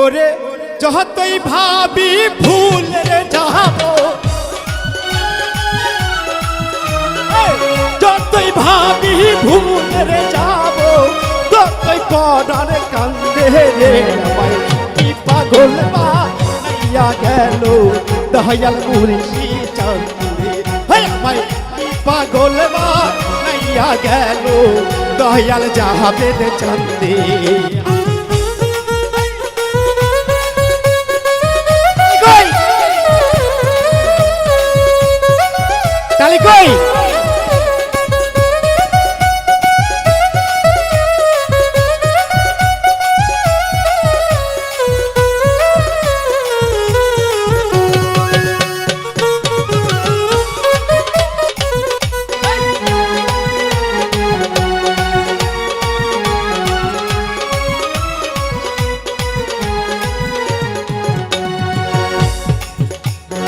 ওরে যতই ভাবি ভুল রে যাব যতই ভাবি ভুল রে যাব ততই করার কান্দে রে আমায়। কি পাগল বা নাইয়া গেল দয়াল মুর্শি চন্দে হায় আমায়, কি পাগল বা নাইয়া গেল দয়াল জাহাবেদ চন্দে তালি কই?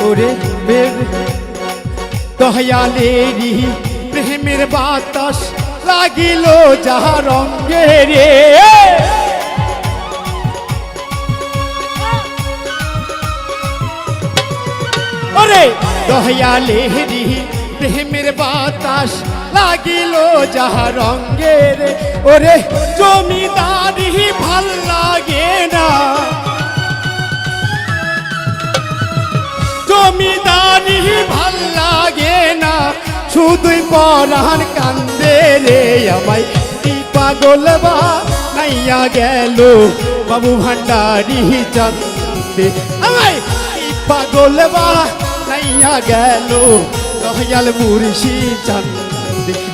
ওরে মের দয়ালেরি প্রেমের বাতাস লাগিল যাহা রঙ্গে রে প্রেমের বাতাস লাগিল যাহা রঙ্গে রে ওরে, জমিদারি ভালো লাগে না। জমিদারি ভালো লাগে শুধুই পরাণ কান্দে রে আমায়। পাগল বা? নাইয়া গেল। বাবু ভান্ডারি চন্দে। আমায় পাগল বা? নাইয়া গেল। দয়াল মুর্শি চন্দে।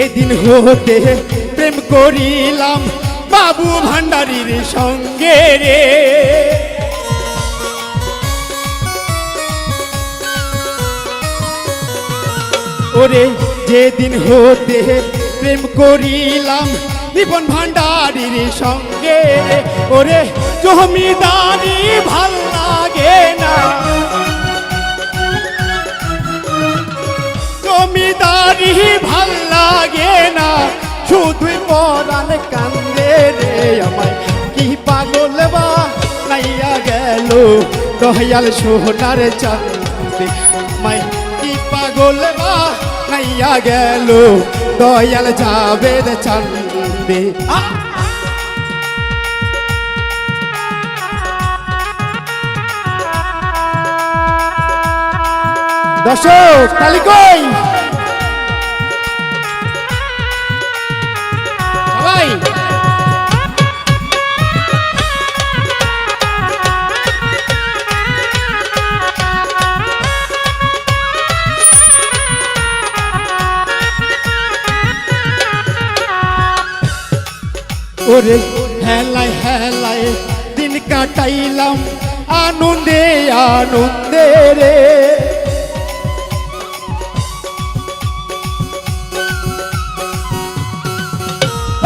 যেদিন হতে প্রেম করিলাম বাবু ভান্ডারীর সঙ্গে রে ওরে, যেদিন হতে প্রেম করিলাম জীবন ভান্ডারীর সঙ্গে। ওরে, জমিদারি ভালো লাগে না জমিদারি ভালো লাগে না। শুধুই পরাণ কান্দে রে আমায়। কি পাগল বা নাইয়া গেল দয়াল সোনার চান্দে আমায় কি পাগল বা নাইয়া গেল দয়াল যাবেদ চান্দে আ! দর্শক ওরে হেলায় হেলায় দিন কাটাইলাম আনন্দে আনন্দে রে।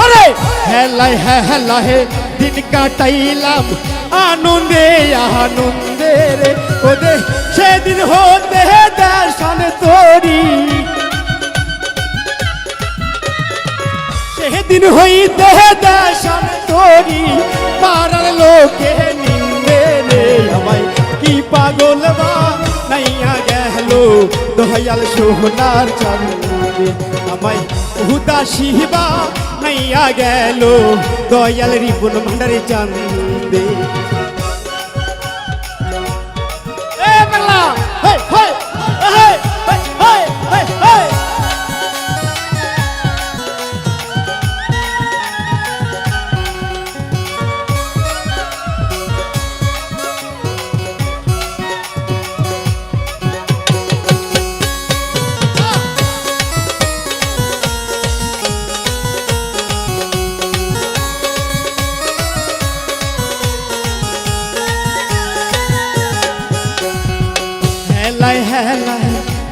আরে হেলায় হেলায় দিন কাটাইলাম আনন্দে আনন্দে রে। ওদের সেদিন হতে দর্শন তোরি। সেদিন হইতে দেশান তোরি পাড়ার লোকে নিন্দে রে আমায়। কি পাগল বা? নাইয়া গেল দয়াল সোনার চাঁদে আমায় উদাসী বা? নাইয়া গেল দয়াল রিপুন ভান্ডারে চন্দে।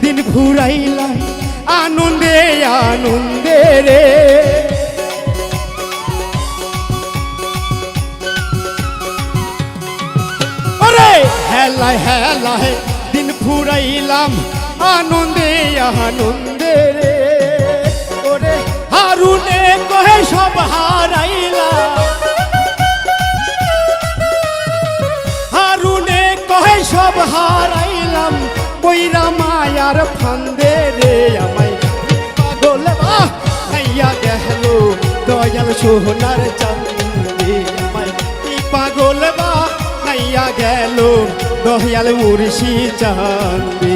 ফুরাইলাম আনন্দে আনন্দে রে। ওরে, হেলায় হেলায় দিন ফুরাইলাম আনন্দে আনন্দে রে। ওরে, হারুনে কহে সব হারাইলাম। হারুনে কহে সব হারাইলাম কইরা মায়ার ফান্দে রে আমায়। পাগল বাহ নাইয়া গেল দয়াল সোহনার চান্দে আমায়। পাগল বা? নাইয়া গেল দয়াল মুর্শি চান্দে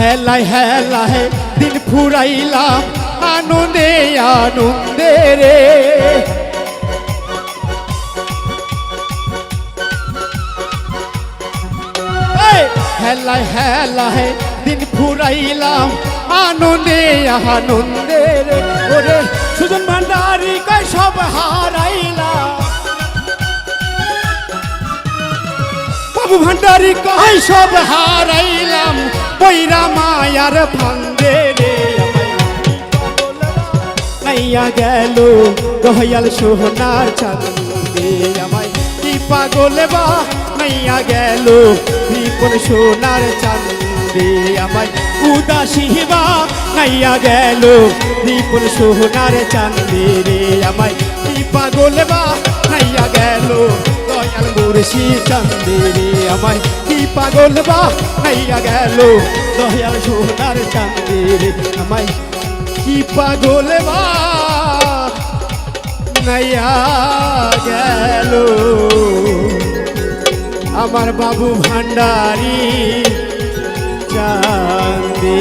হেলায় হেলায় দিন ফুরাইলাম আনন্দে আনন্দে রে। হেলায় হেলায় দিন ফুরাইলাম আনন্দে আনন্দে রে। ওরে সুজন ভান্ডারি কয় সব হারাইলাম বাবু ভান্ডারি কয় সব হারাইলাম। পৈরা মায়ার ফান্দে রে। নাইয়া গেল দয়াল সোহনার চাঁদে। আমায় কি পাগল বা? নাইয়া গেল বিপন সোনার চাঁদে। আমায় উদাসী বা? নাইয়া গেল বিপন সোনার চাঁদে রে। আমায় কি পাগল বা? নাইয়া গেল দয়াল মুর্শি চাঁদে রে আমায়। কি পাগল বা? নাইয়া গেল দয়াল সোনার চাঁদে রে আমায়। কি পাগল বা? নাইয়া গেল। আমার বাবু ভান্ডারি চাঁদে